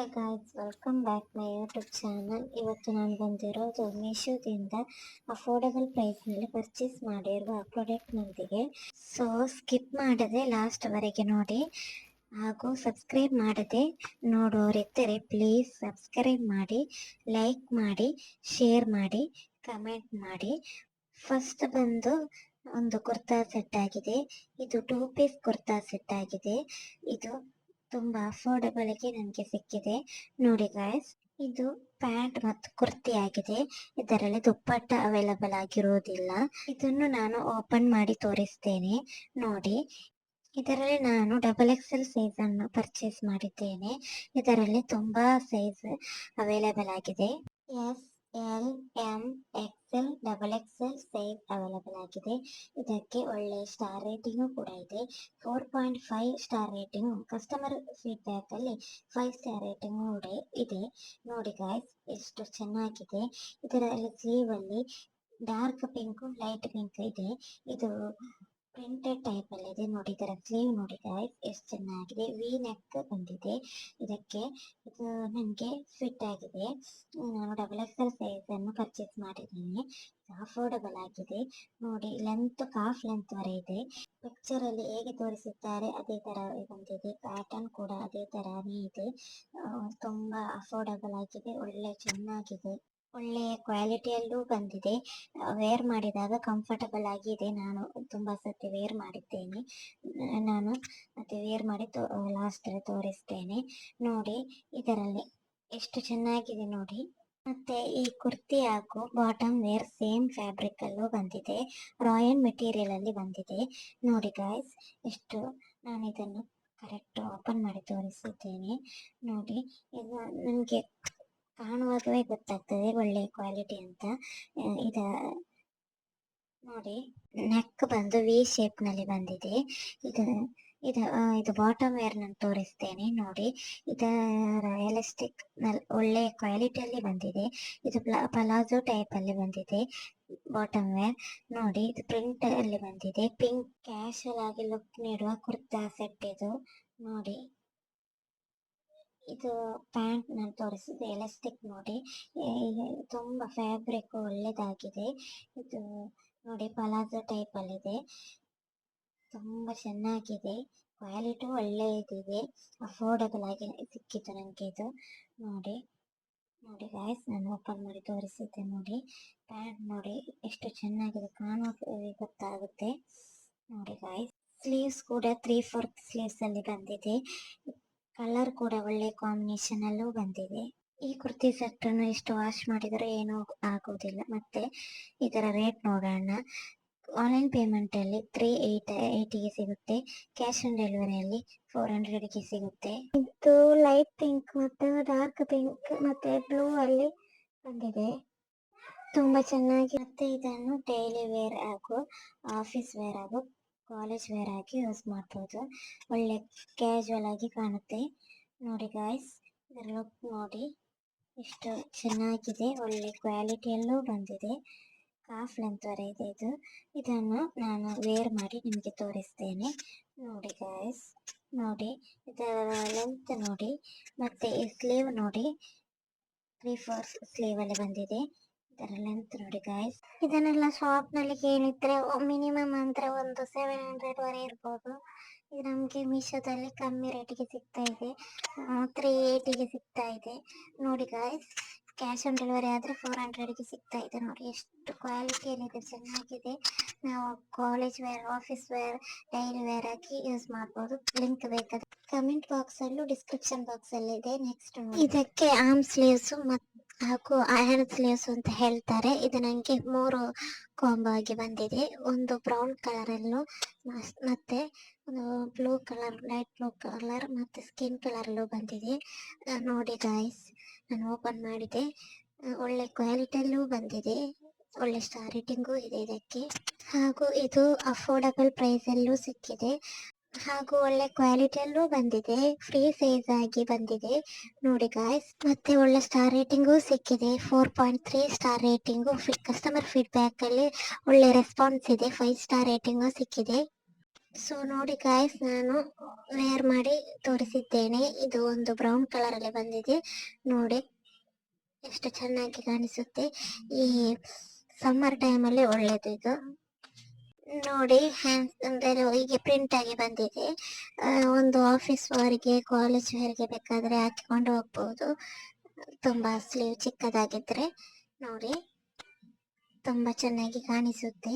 Hi guys welcome back my YouTube channel ಇವತ್ತು ನಾನು ಬಂದಿರೋದು ಮೀಶೋದಿಂದ ಅಫೋರ್ಡಬಲ್ ಪ್ರೈಸ್ನಲ್ಲಿ ಪರ್ಚೇಸ್ ಮಾಡಿರುವ ಪ್ರಾಡಕ್ಟ್ನೊಂದಿಗೆ ಸೊ ಸ್ಕಿಪ್ ಮಾಡದೆ ಲಾಸ್ಟ್ವರೆಗೆ ನೋಡಿ. ಹಾಗೂ ಸಬ್ಸ್ಕ್ರೈಬ್ ಮಾಡದೆ ನೋಡೋರಿದ್ದರೆ ಪ್ಲೀಸ್ ಸಬ್ಸ್ಕ್ರೈಬ್ ಮಾಡಿ ಲೈಕ್ ಮಾಡಿ ಶೇರ್ ಮಾಡಿ ಕಮೆಂಟ್ ಮಾಡಿ. ಫಸ್ಟ್ ಬಂದು ಒಂದು ಕುರ್ತಾ ಸೆಟ್ ಆಗಿದೆ. ಇದು ಟೂ ಪೀಸ್ ಕುರ್ತಾ ಸೆಟ್ ಆಗಿದೆ. ಇದು ತುಂಬಾ ಅಫೋರ್ಡಬಲ್ಗೆ ನನಗೆ ಸಿಕ್ಕಿದೆ. ನೋಡಿ ಗಾಯ್ಸ್ ಇದು ಪ್ಯಾಂಟ್ ಮತ್ತು ಕುರ್ತಿ ಆಗಿದೆ. ಇದರಲ್ಲಿ ದುಪ್ಪಟ್ಟ ಅವೈಲಬಲ್ ಆಗಿರುವುದಿಲ್ಲ ಇದನ್ನು ನಾನು ಓಪನ್ ಮಾಡಿ ತೋರಿಸ್ತೇನೆ. ನೋಡಿ, ಇದರಲ್ಲಿ ನಾನು ಡಬಲ್ ಎಕ್ಸೆಲ್ ಸೈಜ್ ಅನ್ನು ಪರ್ಚೇಸ್ ಮಾಡಿದ್ದೇನೆ. ಇದರಲ್ಲಿ ತುಂಬಾ ಸೈಜ್ ಅವೈಲಬಲ್ ಆಗಿದೆ. S L M XL double XL size available ಆಗಿದೆ. ಇದಕ್ಕೆ ಒಳ್ಳೆ ಸ್ಟಾರ್ ರೇಟಿಂಗು ಕೂಡ ಇದೆ. Four point five star rating customer feedback ಅಲ್ಲಿ ಫೈವ್ ಸ್ಟಾರ್ ರೇಟಿಂಗ್ ಕೂಡ ಇದೆ. ನೋಡಿ ಗಾಯ್ಸ್ ಎಷ್ಟು ಚೆನ್ನಾಗಿದೆ. ಇದರಲ್ಲಿ ಸ್ಲೀವ್ ಅಲ್ಲಿ ಡಾರ್ಕ್ ಪಿಂಕ್ ಲೈಟ್ ಪಿಂಕ್ ಇದೆ. ಇದು ಪ್ರಿಂಟೆಡ್ ಟೈಪ್ ಅಲ್ಲಿ ಇದೆ. ನೋಡಿ ಇದರ ಸ್ಲೀವ್ ನೋಡಿ ಎಷ್ಟು ಚೆನ್ನಾಗಿದೆ? ವಿ ನೆಕ್ ಬಂದಿದೆ. ಇದಕ್ಕೆ, ಇದು ನನಗೆ ಫಿಟ್ ಆಗಿದೆ. ನಾನು ಡಬಲ್ ಎಕ್ಸೆಲ್ ಸೈಜ್ ಅನ್ನು ಪರ್ಚೇಸ್ ಮಾಡಿದ್ದೀನಿ. ಅಫೋರ್ಡಬಲ್ ಆಗಿದೆ. ನೋಡಿ ಲೆಂತ್ ಕಾಫ್ ಲೆಂತ್ ವರೆ ಇದೆ. ಪಿಕ್ಚರ್ ಅಲ್ಲಿ ಹೇಗೆ ತೋರಿಸಿದ್ದಾರೆ ಅದೇ ತರ ಬಂದಿದೆ. ಪ್ಯಾಟರ್ನ್ ಕೂಡ ಅದೇ ತರಾನೇ ಇದೆ. ತುಂಬಾ ಅಫೋರ್ಡಬಲ್ ಆಗಿದೆ. ಒಳ್ಳೆ, ಚೆನ್ನಾಗಿದೆ. ಒಳ್ಳೆಯ ಕ್ವಾಲಿಟಿಯಲ್ಲೂ ಬಂದಿದೆ. ವೇರ್ ಮಾಡಿದಾಗ ಕಂಫರ್ಟಬಲ್ ಆಗಿದೆ. ನಾನು ತುಂಬಾ ಸತಿ ವೇರ್ ಮಾಡಿದ್ದೇನೆ. ನಾನು ಮತ್ತೆ ವೇರ್ ಮಾಡಿ ಲಾಸ್ಟ್ ತೋರಿಸ್ತೇನೆ. ನೋಡಿ, ಇದರಲ್ಲಿ ಎಷ್ಟು ಚೆನ್ನಾಗಿದೆ ನೋಡಿ. ಮತ್ತೆ ಈ ಕುರ್ತಿ ಹಾಗೂ ಬಾಟಮ್ ವೇರ್ ಸೇಮ್ ಫ್ಯಾಬ್ರಿಕ್ ಅಲ್ಲೂ ಬಂದಿದೆ. ರಾಯಲ್ ಮೆಟೀರಿಯಲ್ ಅಲ್ಲಿ ಬಂದಿದೆ. ನೋಡಿ ಗಾಯ್ಸ್ ಎಷ್ಟು ನಾನು ಇದನ್ನು ಕರೆಕ್ಟ್ ಓಪನ್ ಮಾಡಿ ತೋರಿಸಿದ್ದೇನೆ. ನೋಡಿ, ಇದು ನನಗೆ ಕಾಣುವಾಗಲೇ ಗೊತ್ತಾಗ್ತದೆ ಒಳ್ಳೆ ಕ್ವಾಲಿಟಿ ಅಂತ. ಇದ ನೋಡಿ ನೆಕ್ ಬಂದು ವಿ ಶೇಪ್ನಲ್ಲಿ ಬಂದಿದೆ. ಇದು ಇದು ಇದು ಬಾಟಮ್ ವೇರ್ ನಾನು ತೋರಿಸ್ತೇನೆ, ನೋಡಿ. ಇದರ ಎಲಾಸ್ಟಿಕ್ ಒಳ್ಳೆ ಕ್ವಾಲಿಟಿಯಲ್ಲಿ ಬಂದಿದೆ. ಇದು ಪಲಾಜೋ ಟೈಪ್ ಅಲ್ಲಿ ಬಂದಿದೆ ಬಾಟಮ್ ವೇರ್ ನೋಡಿ, ಇದು ಪ್ರಿಂಟ್ ಅಲ್ಲಿ ಬಂದಿದೆ. ಪಿಂಕ್ ಕ್ಯಾಶುವಲ್ ಆಗಿ ಲುಕ್ ನೀಡುವ ಕುರ್ತಾ ಸೆಟ್ ಇದು. ನೋಡಿ. ಇದು ಪ್ಯಾಂಟ್ ನಾನು ತೋರಿಸಿದ್ದು ಎಲಾಸ್ಟಿಕ್ ನೋಡಿ. ತುಂಬಾ ಫ್ಯಾಬ್ರಿಕ್ ಒಳ್ಳೆದಾಗಿದೆ. ಇದು ನೋಡಿ ಪಲಾಜೋ ಟೈಪ್ ಅಲ್ಲಿ ಇದೆ ತುಂಬಾ ಚೆನ್ನಾಗಿದೆ. ಕ್ವಾಲಿಟಿ ಒಳ್ಳೆಯದಿದೆ ಅಫೋರ್ಡಬಲ್ ಆಗಿ ಸಿಕ್ಕಿತು ನನಗೆ ಇದು. ನೋಡಿ ನೋಡಿ ಗಾಯ್ಸ್ ನಾನು ಓಪನ್ ಮಾಡಿ ತೋರಿಸಿದ್ದೆ ನೋಡಿ. ಪ್ಯಾಂಟ್ ನೋಡಿ ಎಷ್ಟು ಚೆನ್ನಾಗಿದೆ. ಕಾಣೋ ಗೊತ್ತಾಗುತ್ತೆ. ನೋಡಿ ಗಾಯ್ಸ್ ಸ್ಲೀವ್ಸ್ ಕೂಡ ತ್ರೀ ಫೋರ್ತ್ ಸ್ಲೀವ್ಸ್ ಅಲ್ಲಿ ಬಂದಿದೆ. ಕಲರ್ ಕೂಡ ಒಳ್ಳೆ ಕಾಂಬಿನೇಷನ್ ಅಲ್ಲೂ ಬಂದಿದೆ. ಈ ಕುರ್ತಿ ಸೆಟ್ ಅನ್ನು ಎಷ್ಟು ವಾಶ್ ಮಾಡಿದರೂ ಏನು ಆಗುವುದಿಲ್ಲ ಮತ್ತೆ ಇದರ ರೇಟ್ ನೋಡೋಣ. ಆನ್ಲೈನ್ ಪೇಮೆಂಟ್ ಅಲ್ಲಿ ತ್ರೀ ಏಟ್ ಏಟಿಗೆ ಸಿಗುತ್ತೆ. ಕ್ಯಾಶ್ ಆನ್ ಡೆಲಿವರಿಯಲ್ಲಿ ಫೋರ್ ಹಂಡ್ರೆಡ್ಗೆ ಸಿಗುತ್ತೆ. ಇದು ಲೈಟ್ ಪಿಂಕ್ ಮತ್ತು ಡಾರ್ಕ್ ಪಿಂಕ್ ಮತ್ತೆ ಬ್ಲೂ ಅಲ್ಲಿ ಬಂದಿದೆ. ತುಂಬಾ ಚೆನ್ನಾಗಿ ಮತ್ತೆ ಇದನ್ನು ಡೈಲಿ ವೇರ್ ಹಾಗೂ ಆಫೀಸ್ ವೇರ್ ಹಾಗೂ ಕಾಲೇಜ್ ವೇರ್ ಆಗಿ ಯೂಸ್ ಮಾಡ್ಬೋದು. ಒಳ್ಳೆ ಕ್ಯಾಶುವಲ್ ಆಗಿ ಕಾಣುತ್ತೆ. ನೋಡಿ ಗಾಯ್ಸ್ ಇದರ ಲುಕ್ ನೋಡಿ. ಎಷ್ಟು ಚೆನ್ನಾಗಿದೆ, ಒಳ್ಳೆ ಕ್ವಾಲಿಟಿಯಲ್ಲೂ ಬಂದಿದೆ. ಕಾಫ್ ಲೆಂತ್ ವರೆ ಇದೆ ಇದು. ಇದನ್ನು ನಾನು ವೇರ್ ಮಾಡಿ ನಿಮಗೆ ತೋರಿಸ್ತೇನೆ. ನೋಡಿ ಗಾಯ್ಸ್ ನೋಡಿ. ಇದರ ಲೆಂತ್ ನೋಡಿ. ಮತ್ತೆ ಈ ಸ್ಲೀವ್ ನೋಡಿ. ತ್ರೀ ಸ್ಲೀವ್ ಅಲ್ಲಿ ಬಂದಿದೆ. ಇದರ ಲೆಂತ್ ನೋಡಿ ಗಾಯ್ಸ್ ಇದನ್ನೆಲ್ಲ ಶಾಪ್ನಲ್ಲಿ ಕೇಳಿದ್ರೆ ಮಿನಿಮಮ್ ಅಂದ್ರೆ ಒಂದು ಸೆವೆನ್ ಹಂಡ್ರೆಡ್ ವರೆ ಇರ್ಬೋದು. ಇದು ನಮಗೆ ಮೀಶೋದಲ್ಲಿ ಕಮ್ಮಿ ರೇಟಿಗೆ ಸಿಗ್ತಾ ಇದೆ. ತ್ರೀ ಏಟಿಗೆ ಸಿಗ್ತಾ ಇದೆ. ನೋಡಿ ಗಾಯ್ಸ್ ಕ್ಯಾಶ್ ಆನ್ ಡೆಲಿವರಿ ಆದ್ರೆ ಫೋರ್ ಹಂಡ್ರೆಡ್ಗೆ ಸಿಗ್ತಾ ಇದೆ ನೋಡಿ. ಎಷ್ಟು ಕ್ವಾಲಿಟಿ ಇದೆ, ಚೆನ್ನಾಗಿದೆ. ನಾವು college wear office wear daily wear ಆಗಿ ಯೂಸ್ ಮಾಡ್ಬೋದು. ಲಿಂಕ್ ಬೇಕಾದ್ರೆ ಕಮೆಂಟ್ ಬಾಕ್ಸ್ ಅಲ್ಲೂ ಡಿಸ್ಕ್ರಿಪ್ಷನ್ ಬಾಕ್ಸ್ ಅಲ್ಲಿ ಇದೆ ನೆಕ್ಸ್ಟ್ ಇದಕ್ಕೆ ಆರ್ಮ್ ಸ್ಲೀವ್ಸ್ ಹಾಗೂ ಐರನ್ ಸ್ಲೀವ್ಸ್ ಅಂತ ಹೇಳ್ತಾರೆ. ಇದು ನನಗೆ ಮೂರು ಕಾಂಬೋ ಆಗಿ ಬಂದಿದೆ. ಒಂದು ಬ್ರೌನ್ ಕಲರ್ ಅಲ್ಲೂ ಮತ್ತೆ blue colour light blue colour ಮತ್ತೆ ಸ್ಕಿನ್ ಕಲರ್ ಅಲ್ಲೂ ಬಂದಿದೆ ನೋಡಿ ಗಾಯ್ಸ್ ನಾನು ಓಪನ್ ಮಾಡಿದೆ. ಒಳ್ಳೆ ಕ್ವಾಲಿಟಿಯಲ್ಲೂ ಬಂದಿದೆ. ಒಳ್ಳೆ ಸ್ಟಾರ್ ರೇಟಿಂಗು ಇದೆ ಇದಕ್ಕೆ. ಹಾಗೂ ಇದು ಅಫೋರ್ಡಬಲ್ ಪ್ರೈಸ್ ಅಲ್ಲೂ ಸಿಕ್ಕಿದೆ. ಹಾಗೂ ಒಳ್ಳೆ ಕ್ವಾಲಿಟಿಯಲ್ಲೂ ಬಂದಿದೆ ಫ್ರೀ ಸೈಜ್ ಆಗಿ ಬಂದಿದೆ. ನೋಡಿ ಗಾಯ್ಸ್ ಮತ್ತೆ ಒಳ್ಳೆ ಸ್ಟಾರ್ ರೇಟಿಂಗು ಸಿಕ್ಕಿದೆ. Four point three star rating customer feedback ಅಲ್ಲಿ ಒಳ್ಳೆ ರೆಸ್ಪಾನ್ಸ್ ಇದೆ ಫೈವ್ ಸ್ಟಾರ್ ರೇಟಿಂಗು ಸಿಕ್ಕಿದೆ. ಸೊ ನೋಡಿ ಗಾಯ್ಸ್ ನಾನು ವೇರ್ ಮಾಡಿ ತೋರಿಸಿದ್ದೇನೆ. ಇದು ಒಂದು ಬ್ರೌನ್ ಕಲರ್ ಅಲ್ಲಿ ಬಂದಿದೆ. ನೋಡಿ ಎಷ್ಟು ಚೆನ್ನಾಗಿ ಕಾಣಿಸುತ್ತೆ. ಈ ಸಮ್ಮರ್ ಟೈಮ್ ಅಲ್ಲಿ ಒಳ್ಳೇದು ಇದು. ನೋಡಿ ಅಂದರೆ ಹೀಗೆ ಪ್ರಿಂಟ್ ಆಗಿ ಬಂದಿದೆ. ಒಂದು ಆಫೀಸ್ ಅವರಿಗೆ ಕಾಲೇಜ್ ವೇರ್ಗೆ ಬೇಕಾದ್ರೆ ಹಾಕಿಕೊಂಡು ಹೋಗ್ಬಹುದು ತುಂಬಾ ಸ್ಲೀವ್ ಚಿಕ್ಕದಾಗಿದ್ರೆ ನೋಡಿ, ತುಂಬಾ ಚೆನ್ನಾಗಿ ಕಾಣಿಸುತ್ತೆ.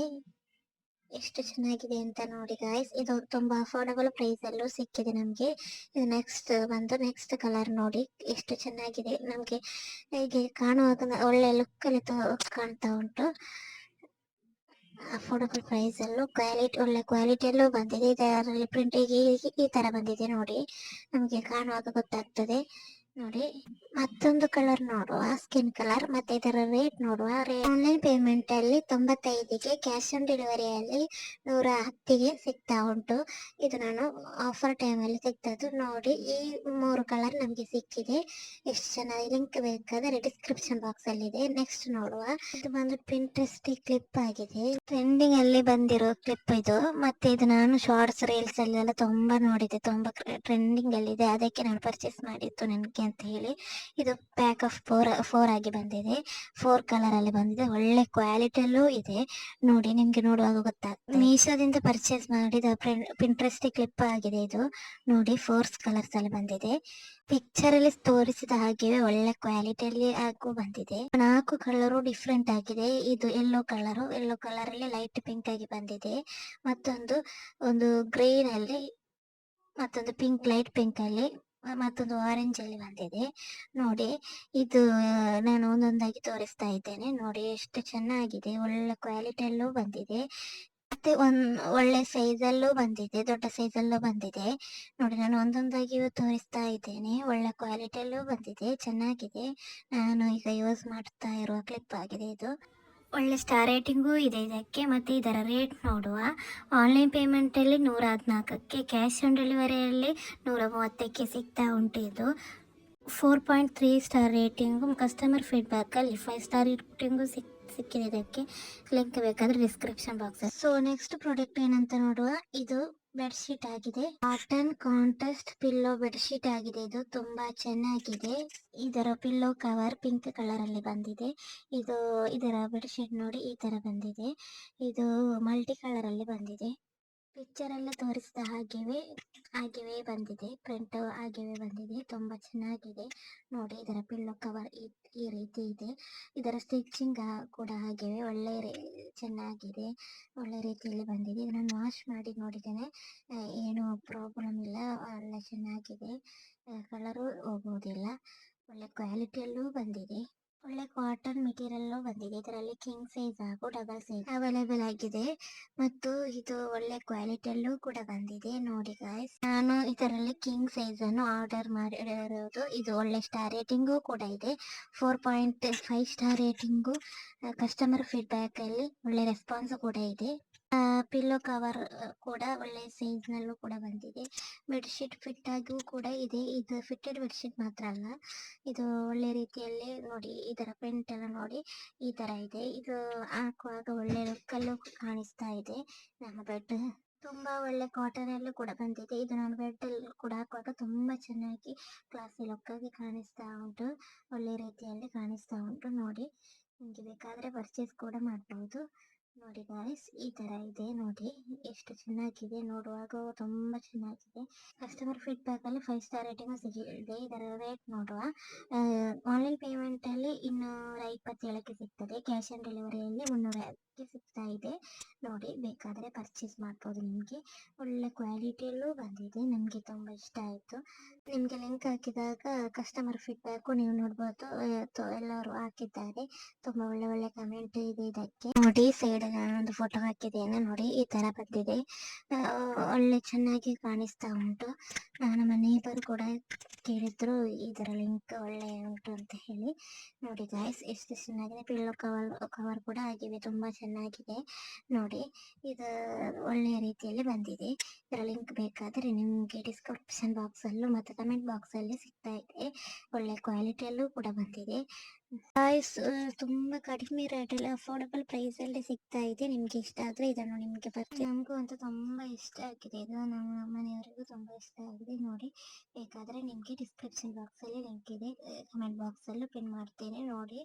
ಎಷ್ಟು ಚೆನ್ನಾಗಿದೆ ಅಂತ ನೋಡಿ ಗಾಯ್ಸ್ ಇದು ತುಂಬಾ ಅಫೋರ್ಡಬಲ್ ಪ್ರೈಸ್ ಅಲ್ಲೂ ಸಿಕ್ಕಿದೆ ನಮಗೆ. ಇದು ನೆಕ್ಸ್ಟ್ ಬಂದು ನೆಕ್ಸ್ಟ್ ಕಲರ್ ನೋಡಿ, ಎಷ್ಟು ಚೆನ್ನಾಗಿದೆ. ನಮಗೆ ಹೀಗೆ ಕಾಣುವಾಗ ಒಳ್ಳೆ ಲುಕ್ ಅಲ್ಲಿ ಕಾಣ್ತಾ ಉಂಟು. ಅಫೋರ್ಡಬಲ್ ಪ್ರೈಸ್ ಅಲ್ಲೂ ಕ್ವಾಲಿಟಿ ಒಳ್ಳೆ ಕ್ವಾಲಿಟಿಯಲ್ಲೂ ಬಂದಿದೆ. ಇದರಲ್ಲಿ ಪ್ರಿಂಟ್ ಈ ತರ ಬಂದಿದೆ ನೋಡಿ. ನಮಗೆ ಕಾಣುವಾಗ ಗೊತ್ತಾಗ್ತದೆ. ನೋಡಿ, ಮತ್ತೊಂದು ಕಲರ್ ನೋಡುವ ಸ್ಕಿನ್ ಕಲರ್ ಮತ್ತೆ ಇದರ ರೇಟ್ ನೋಡುವ. ಆನ್ಲೈನ್ ಪೇಮೆಂಟ್ ಅಲ್ಲಿ ತೊಂಬತ್ತೈದಿಗೆ ಕ್ಯಾಶ್ ಆನ್ ಡೆಲಿವರಿಯಲ್ಲಿ ನೂರ ಹತ್ತಿಗೆ ಸಿಗ್ತಾ ಉಂಟು. ಇದು ನಾನು ಆಫರ್ ಟೈಮ್ ಅಲ್ಲಿ ಸಿಗ್ತದ್ದು ನೋಡಿ, ಈ ಮೂರು ಕಲರ್ ನಮಗೆ ಸಿಕ್ಕಿದೆ. ಎಷ್ಟು ಚೆನ್ನಾಗಿ ಲಿಂಕ್ ಬೇಕಾದರೆ ಡಿಸ್ಕ್ರಿಪ್ಷನ್ ಬಾಕ್ಸ್ ಅಲ್ಲಿ ಇದೆ ನೆಕ್ಸ್ಟ್ ನೋಡುವ. ಇದು ಬಂದು ಪ್ರಿಂಟ್ರೆಸ್ಟ್ ಕ್ಲಿಪ್ ಆಗಿದೆ. ಟ್ರೆಂಡಿಂಗ್ ಅಲ್ಲಿ ಬಂದಿರೋ ಕ್ಲಿಪ್ ಇದು. ಮತ್ತೆ ಇದು ನಾನು ಶಾರ್ಟ್ಸ್ ರೀಲ್ಸ್ ಅಲ್ಲಿ ಎಲ್ಲ ತುಂಬಾ ನೋಡಿದೆ. ತುಂಬಾ ಟ್ರೆಂಡಿಂಗ್ ಅಲ್ಲಿ ಇದೆ ಅದಕ್ಕೆ ನಾನು ಪರ್ಚೇಸ್ ಮಾಡಿದ್ದು ನನಗೆ. ಅಂತ ಹೇಳಿ ಇದು ಪ್ಯಾಕ್ ಆಫ್ ಫೋರ್ ಫೋರ್ ಆಗಿ ಬಂದಿದೆ. ಫೋರ್ ಕಲರ್ ಅಲ್ಲಿ ಬಂದಿದೆ. ಒಳ್ಳೆ ಕ್ವಾಲಿಟಿಯಲ್ಲೂ ಇದೆ. ನೋಡಿ, ನಿಮ್ಗೆ ನೋಡುವಾಗ ಗೊತ್ತಾಗ್ತದೆ. ಮೀಶೋದಿಂದ ಪರ್ಚೇಸ್ ಮಾಡಿದ ಪಿಂಟ್ರೆಸ್ಟ್ ಕ್ಲಿಪ್ ಆಗಿದೆ ಇದು. ನೋಡಿ ಫೋರ್ಸ್ ಕಲರ್ಸ್ ಅಲ್ಲಿ ಬಂದಿದೆ. ಪಿಕ್ಚರ್ ಅಲ್ಲಿ ತೋರಿಸಿದ ಹಾಗೆ ಒಳ್ಳೆ ಕ್ವಾಲಿಟಿಯಲ್ಲಿ ಹಾಗೂ ಬಂದಿದೆ. ನಾಲ್ಕು ಕಲರು ಡಿಫ್ರೆಂಟ್ ಆಗಿದೆ. ಇದು ಯೆಲ್ಲೋ ಕಲರ್ ಯೆಲ್ಲೋ ಕಲರ್ ಅಲ್ಲಿ ಲೈಟ್ ಪಿಂಕ್ ಆಗಿ ಬಂದಿದೆ. ಮತ್ತೊಂದು, ಒಂದು ಗ್ರೀನ್ ಅಲ್ಲಿ ಮತ್ತೊಂದು ಪಿಂಕ್ ಲೈಟ್ ಪಿಂಕ್ ಅಲ್ಲಿ ಮತ್ತೊಂದು ಆರೆಂಜ್ ಅಲ್ಲಿ ಬಂದಿದೆ. ನೋಡಿ, ಇದು ನಾನು ಒಂದೊಂದಾಗಿ ತೋರಿಸ್ತಾ ಇದ್ದೇನೆ. ನೋಡಿ, ಎಷ್ಟು ಚೆನ್ನಾಗಿದೆ. ಒಳ್ಳೆ ಕ್ವಾಲಿಟಿಯಲ್ಲೂ ಬಂದಿದೆ. ಮತ್ತೆ ಒಂದ್ ಒಳ್ಳೆ ಸೈಜ್ ಅಲ್ಲೂ ಬಂದಿದೆ. ದೊಡ್ಡ ಸೈಜ್ ಅಲ್ಲೂ ಬಂದಿದೆ. ನೋಡಿ, ನಾನು ಒಂದೊಂದಾಗಿ ತೋರಿಸ್ತಾ ಇದ್ದೇನೆ. ಒಳ್ಳೆ ಕ್ವಾಲಿಟಿಯಲ್ಲೂ ಬಂದಿದೆ. ಚೆನ್ನಾಗಿದೆ. ನಾನು ಈಗ ಯೂಸ್ ಮಾಡ್ತಾ ಇರುವ ಕ್ಲಿಪ್ ಆಗಿದೆ ಇದು. ಒಳ್ಳೆ ಸ್ಟಾರ್ ರೇಟಿಂಗೂ ಇದೆ ಇದಕ್ಕೆ, ಮತ್ತು ಇದರ ರೇಟ್ ನೋಡುವ. ಆನ್ಲೈನ್ ಪೇಮೆಂಟಲ್ಲಿ ನೂರ ಹದಿನಾಲ್ಕಕ್ಕೆ, ಕ್ಯಾಶ್ ಆನ್ ಡೆಲಿವರಿಯಲ್ಲಿ ನೂರ ಮೂವತ್ತಕ್ಕೆ ಸಿಗ್ತಾ ಉಂಟು ಇದು. Four point three star rating customer ಫೀಡ್ಬ್ಯಾಕಲ್ಲಿ five star rating ಸಿಕ್, ಸಿಕ್ಕಿದೆ ಇದಕ್ಕೆ. ಲಿಂಕ್ ಬೇಕಾದರೆ description box so next product ಏನಂತ ನೋಡುವ? ಇದು ಬೆಡ್ಶೀಟ್ ಆಗಿದೆ. ಕಾಟನ್ ಕಾಂಟೆಸ್ಟ್ ಪಿಲ್ಲೋ ಬೆಡ್ಶೀಟ್ ಆಗಿದೆ. ಇದು ತುಂಬಾ ಚೆನ್ನಾಗಿದೆ. ಇದರ ಪಿಲ್ಲೋ ಕವರ್ ಪಿಂಕ್ ಕಲರ್ ಅಲ್ಲಿ ಬಂದಿದೆ. ಇದು ಇದರ ಬೆಡ್ಶೀಟ್ ನೋಡಿ ಈ ತರ ಬಂದಿದೆ. ಇದು ಮಲ್ಟಿ ಕಲರ್ ಅಲ್ಲಿ ಬಂದಿದೆ. ಪಿಕ್ಚರ್ ಎಲ್ಲ ತೋರಿಸಿದ ಹಾಗೆವೇ ಹಾಗೆವೇ ಬಂದಿದೆ. ಪ್ರಿಂಟ್ ಹಾಗೆವೇ ಬಂದಿದೆ. ತುಂಬಾ ಚೆನ್ನಾಗಿದೆ. ನೋಡಿ, ಇದರ ಪಿಲ್ಲೋ ಕವರ್ ಈ ರೀತಿ ಇದೆ. ಇದರ ಸ್ಟಿಚಿಂಗ್ ಕೂಡ ಹಾಗೆವೇ. ಒಳ್ಳೆ ಚೆನ್ನಾಗಿದೆ. ಒಳ್ಳೆ ರೀತಿಯಲ್ಲಿ ಬಂದಿದೆ. ಇದನ್ನ ವಾಶ್ ಮಾಡಿ ನೋಡಿದ್ದೇನೆ. ಏನು ಪ್ರಾಬ್ಲಮ್ ಇಲ್ಲ. ಒಳ್ಳೆ ಚೆನ್ನಾಗಿದೆ. ಕಲರು ಹೋಗುವುದಿಲ್ಲ. ಒಳ್ಳೆ ಕ್ವಾಲಿಟಿಯಲ್ಲೂ ಬಂದಿದೆ. ಒಳ್ಳೆ ಕಾಟನ್ ಮೆಟೀರಿಯಲ್ ಬಂದಿದೆ. ಇದರಲ್ಲಿ ಕಿಂಗ್ ಸೈಜ್ ಹಾಗೂ ಡಬಲ್ ಸೈಜ್ ಅವೈಲೇಬಲ್ ಆಗಿದೆ. ಮತ್ತು ಇದು ಒಳ್ಳೆ ಕ್ವಾಲಿಟಿ ಅಲ್ಲೂ ಕೂಡ ಬಂದಿದೆ. ನೋಡಿ ಗಾಯ್ಸ್ ನಾನು ಇದರಲ್ಲಿ ಕಿಂಗ್ ಸೈಜ್ ಅನ್ನು ಆರ್ಡರ್ ಮಾಡಿರೋದು. ಇದು ಒಳ್ಳೆ ಸ್ಟಾರ್ ರೇಟಿಂಗು ಕೂಡ ಇದೆ. Four point five star rating customer feedback ಅಲ್ಲಿ ಒಳ್ಳೆ ರೆಸ್ಪಾನ್ಸ್ ಕೂಡ ಇದೆ. ಪಿಲ್ಲೋ ಕವರ್ ಕೂಡ ಒಳ್ಳೆ ಸೈಜ್ ನಲ್ಲೂ ಕೂಡ ಬಂದಿದೆ. ಬೆಡ್ಶೀಟ್ ಫಿಟ್ ಆಗಿಯೂ ಕೂಡ ಇದೆ. ಇದು ಫಿಟ್ಟೆಡ್ ಬೆಡ್ ಶೀಟ್ ಮಾತ್ರ ಅಲ್ಲ. ಇದು ಒಳ್ಳೆ ರೀತಿಯಲ್ಲಿ ನೋಡಿ ಇದರ ಪ್ರಿಂಟ್ ಎಲ್ಲ ನೋಡಿ ಈ ತರ ಇದೆ. ಇದು ಹಾಕುವಾಗ ಒಳ್ಳೆ ಲುಕ್ ಅಲ್ಲೂ ಕಾಣಿಸ್ತಾ ಇದೆ. ನಮ್ಮ ಬೆಡ್ ತುಂಬಾ ಒಳ್ಳೆ ಕಾಟನ್ ಅಲ್ಲೂ ಕೂಡ ಬಂದಿದೆ. ಇದು ನಾನು ಬೆಡ್ ಅಲ್ಲಿ ಕೂಡ ಹಾಕುವಾಗ ತುಂಬಾ ಚೆನ್ನಾಗಿ ಕ್ಲಾಸಿ ಲುಕ್ ಆಗಿ ಕಾಣಿಸ್ತಾ ಉಂಟು. ಒಳ್ಳೆ ರೀತಿಯಲ್ಲಿ ಕಾಣಿಸ್ತಾ ಉಂಟು. ನೋಡಿ, ನಿಮಗೆ ಬೇಕಾದ್ರೆ ಪರ್ಚೇಸ್ ಕೂಡ ಮಾಡಬಹುದು ನೋಡಿ ಗಾಯ್ಸ್ ಈ ತರ ಇದೆ ನೋಡಿ. ಎಷ್ಟು ಚೆನ್ನಾಗಿದೆ, ನೋಡುವಾಗ ತುಂಬಾ ಚೆನ್ನಾಗಿದೆ. ಕಸ್ಟಮರ್ ಫೀಡ್ಬ್ಯಾಕ್ ಅಲ್ಲಿ ಫೈವ್ ಸ್ಟಾರ್ ರೇಟಿಂಗ್ ಸಿಗಿದೆ. ಇದರ ರೇಟ್ ನೋಡುವ. ಆನ್ಲೈನ್ ಪೇಮೆಂಟ್ ಅಲ್ಲಿ ಇನ್ನೂರ ಇಪ್ಪತ್ತೇಳಕ್ಕೆ ಸಿಗ್ತದೆ. ಕ್ಯಾಶ್ ಆನ್ ಡೆಲಿವರಿಯಲ್ಲಿ ಮುನ್ನೂರ ಸಿಗ್ತಾ ಇದೆ. ನೋಡಿ, ಬೇಕಾದ್ರೆ ಪರ್ಚೇಸ್ ಮಾಡ್ಬೋದು ನಿಮಗೆ. ಒಳ್ಳೆ ಕ್ವಾಲಿಟಿಯಲ್ಲೂ ಬಂದಿದೆ. ನನಗೆ ತುಂಬ ಇಷ್ಟ ಆಯಿತು. ನಿಮಗೆ ಲಿಂಕ್ ಹಾಕಿದಾಗ ಕಸ್ಟಮರ್ ಫೀಡ್ಬ್ಯಾಕು ನೀವು ನೋಡ್ಬೋದು. ಎಲ್ಲರು ಹಾಕಿದ್ದಾರೆ. ತುಂಬಾ ಒಳ್ಳೆ ಒಳ್ಳೆ ಕಮೆಂಟ್ ಇದೆ ಇದಕ್ಕೆ. ನೋಡಿ ಸೈಡ್ ನಾನೊಂದು ಫೋಟೋ ಹಾಕಿದ್ದೇನೆ. ನೋಡಿ, ಈ ತರ ಬಂದಿದೆ. ಒಳ್ಳೆ ಚೆನ್ನಾಗಿ ಕಾಣಿಸ್ತಾ ಉಂಟು. ನಮ್ಮ ನೇಬರ್ ಕೂಡ ಕೇಳಿದ್ರು, ಇದರ ಲಿಂಕ್ ಒಳ್ಳೆ ಉಂಟು ಅಂತ ಹೇಳಿ. ನೋಡಿ ಗಾಯ್ಸ್ ಎಷ್ಟು ಚೆನ್ನಾಗಿದೆ. ಪಿಲ್ಲೋ ಕವರ್ ಕವರ್ ಕೂಡ ಆಗಿವೆ ತುಂಬಾ ಚೆನ್ನಾಗಿದೆ. ನೋಡಿ, ಇದು ಒಳ್ಳೆಯ ರೀತಿಯಲ್ಲಿ ಬಂದಿದೆ. ಇದರ ಲಿಂಕ್ ಬೇಕಾದರೆ ನಿಮಗೆ ಡಿಸ್ಕ್ರಿಪ್ಷನ್ ಬಾಕ್ಸ್ ಅಲ್ಲೂ ಮತ್ತು ಕಮೆಂಟ್ ಬಾಕ್ಸ್ ಅಲ್ಲಿ ಸಿಗ್ತಾ ಇದೆ ಒಳ್ಳೆ ಕ್ವಾಲಿಟಿಯಲ್ಲೂ ಕೂಡ ಬಂದಿದೆ. ಪ್ರೈಸ್ ತುಂಬಾ ಕಡಿಮೆ ರೇಟಲ್ಲಿ ಅಫೋರ್ಡಬಲ್ ಪ್ರೈಸ್ ಅಲ್ಲಿ ಸಿಗ್ತಾ ಇದೆ. ನಿಮ್ಗೆ ಇಷ್ಟ ಆದ್ರೆ ಇದನ್ನು ನಿಮ್ಗೆ ಬರ್ತೀವಿ ನಮಗೂ ಅಂತ ತುಂಬಾ ಇಷ್ಟ ಆಗಿದೆ. ಇದು ನಮ್ಮ ಮನೆಯವರಿಗೂ ತುಂಬಾ ಇಷ್ಟ ಆಗಿದೆ. ನೋಡಿ, ಬೇಕಾದ್ರೆ ನಿಮ್ಗೆ ಡಿಸ್ಕ್ರಿಪ್ಷನ್ ಬಾಕ್ಸ್ ಅಲ್ಲಿ ಲಿಂಕ್ ಇದೆ. ಕಮೆಂಟ್ ಬಾಕ್ಸ್ ಅಲ್ಲೂ ಪಿನ್ ಮಾಡ್ತೇನೆ. ನೋಡಿ,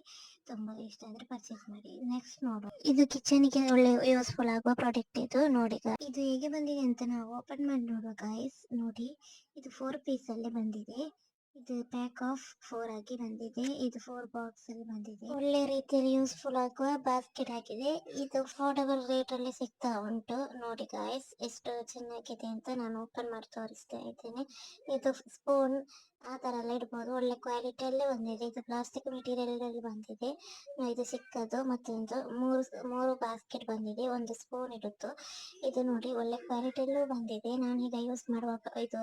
ತುಂಬಾ ಇಷ್ಟ ಆದ್ರೆ ಪರ್ಚೇಸ್ ಮಾಡಿ. ನೆಕ್ಸ್ಟ್ ನೋಡು ಇದು ಕಿಚನ್ಗೆ ಒಳ್ಳೆ ಯೂಸ್ಫುಲ್ ಆಗುವ ಪ್ರಾಡಕ್ಟ್ ಇದು. ನೋಡಿ. ಇದು ಹೇಗೆ ಬಂದಿದೆ ಅಂತ ನಾವು ಓಪನ್ ಮಾಡಿ ನೋಡುವ ಗಾಯ್ಸ್ ನೋಡಿ, ಇದು ಫೋರ್ ಪೀಸ್ ಅಲ್ಲಿ ಬಂದಿದೆ. ಇದು ಪ್ಯಾಕ್ ಆಫ್ ಫೋರ್ ಆಗಿ ಬಂದಿದೆ. ಇದು ಫೋರ್ ಬಾಕ್ಸ್ ಅಲ್ಲಿ ಬಂದಿದೆ. ಒಳ್ಳೆ ರೀತಿಯಲ್ಲಿ ಯೂಸ್ಫುಲ್ ಆಗುವ ಬಾಸ್ಕೆಟ್ ಆಗಿದೆ. ಇದು ಅಫೋರ್ಡಬಲ್ ರೇಟ್ ಅಲ್ಲಿ ಸಿಗ್ತಾ ಉಂಟು. ನೋಡಿ ಗಾಯ್ಸ್ ಎಷ್ಟು ಚೆನ್ನಾಗಿದೆ ಅಂತ ನಾನು ಓಪನ್ ಮಾಡಿ ತೋರಿಸ್ತಾ ಇದ್ದೇನೆ. ಇದು ಸ್ಪೂನ್ ಆ ತರ ಎಲ್ಲ ಇಡ್ಬೋದು. ಒಳ್ಳೆ ಕ್ವಾಲಿಟಿ ಅಲ್ಲೇ ಬಂದಿದೆ. ಇದು ಪ್ಲಾಸ್ಟಿಕ್ ಮೆಟೀರಿಯಲ್ ಅಲ್ಲಿ ಬಂದಿದೆ. ಇದು ಸಿಕ್ಕದು ಮತ್ತೊಂದು ಮೂರು ಮೂರು ಬಾಸ್ಕೆಟ್ ಬಂದಿದೆ. ಒಂದು ಸ್ಪೂನ್ ಇಡುತ್ತು ಇದು ನೋಡಿ ಒಳ್ಳೆ ಕ್ವಾಲಿಟಿಯಲ್ಲೂ ಬಂದಿದೆ. ನಾನೀಗ ಯೂಸ್ ಮಾಡುವ ಇದು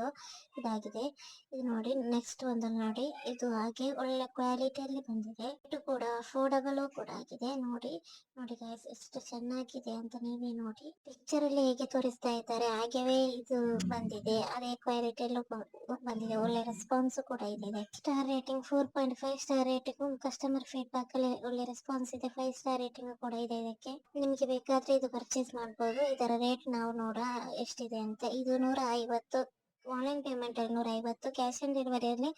ಇದಾಗಿದೆ. ಇದು ನೋಡಿ ನೆಕ್ಸ್ಟ್ ಒಂದು ನೋಡಿ. ಇದು ಹಾಗೆ ಒಳ್ಳೆ ಕ್ವಾಲಿಟಿಯಲ್ಲಿ ಬಂದಿದೆ. ಇದು ಕೂಡ ಅಫೋರ್ಡಬಲ್ ಕೂಡ ಆಗಿದೆ. ನೋಡಿ ನೋಡಿ ಗೈಸ್ ಎಷ್ಟು ಚೆನ್ನಾಗಿದೆ ಅಂತ ನೀವೇ ನೋಡಿ. ಪಿಕ್ಚರ್ ಅಲ್ಲಿ ಹೇಗೆ ತೋರಿಸ್ತಾ ಇದ್ದಾರೆ, ಹಾಗೆವೇ ಇದು ಬಂದಿದೆ. ಅದೇ ಕ್ವಾಲಿಟಿಯಲ್ಲೂ ಬಂದಿದೆ. ಒಳ್ಳೆ ರೆಸ್ಪಾನ್ಸ್ ಕೂಡ ಇದೆ. Star rating four point five star rating customer feedback ಅಲ್ಲಿ ಒಳ್ಳೆ ರೆಸ್ಪಾನ್ಸ್ ಇದೆ. ಫೈವ್ ಸ್ಟಾರ್ ರೇಟಿಂಗ್ ಕೂಡ ಇದೆ ಇದಕ್ಕೆ. ನಿಮಗೆ ಬೇಕಾದ್ರೆ ಇದು ಪರ್ಚೇಸ್ ಮಾಡಬಹುದು ಇದರ ರೇಟ್ ನಾವು ನೋಡ ಎಷ್ಟಿದೆ ಅಂತ. ಇದು ನೂರ ಐವತ್ತು ಆನ್ಲೈನ್ ಪೇಮೆಂಟ್ ಅಲ್ಲಿ ನೂರ ಐವತ್ತು ಕ್ಯಾಶ್ ಆನ್ ಡೆಲಿವರಿಯಲ್ಲಿ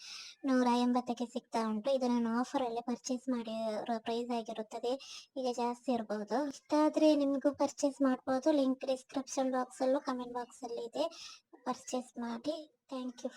ನೂರ ಎಂಬತ್ತಕ್ಕೆ ಸಿಗ್ತಾ ಉಂಟು. ಇದು ನಾನು ಆಫರ್ ಅಲ್ಲಿ ಪರ್ಚೇಸ್ ಮಾಡಿರೋ ಪ್ರೈಸ್ ಆಗಿರುತ್ತದೆ. ಈಗ ಜಾಸ್ತಿ ಇರಬಹುದು ಇಷ್ಟ ಆದ್ರೆ ನಿಮಗೂ ಪರ್ಚೇಸ್ ಮಾಡಬಹುದು ಲಿಂಕ್ ಡಿಸ್ಕ್ರಿಪ್ಷನ್ ಬಾಕ್ಸ್ ಅಲ್ಲೂ ಕಮೆಂಟ್ ಬಾಕ್ಸ್ ಅಲ್ಲಿ ಇದೆ. ಪರ್ಚೇಸ್ ಮಾಡಿ. Thank you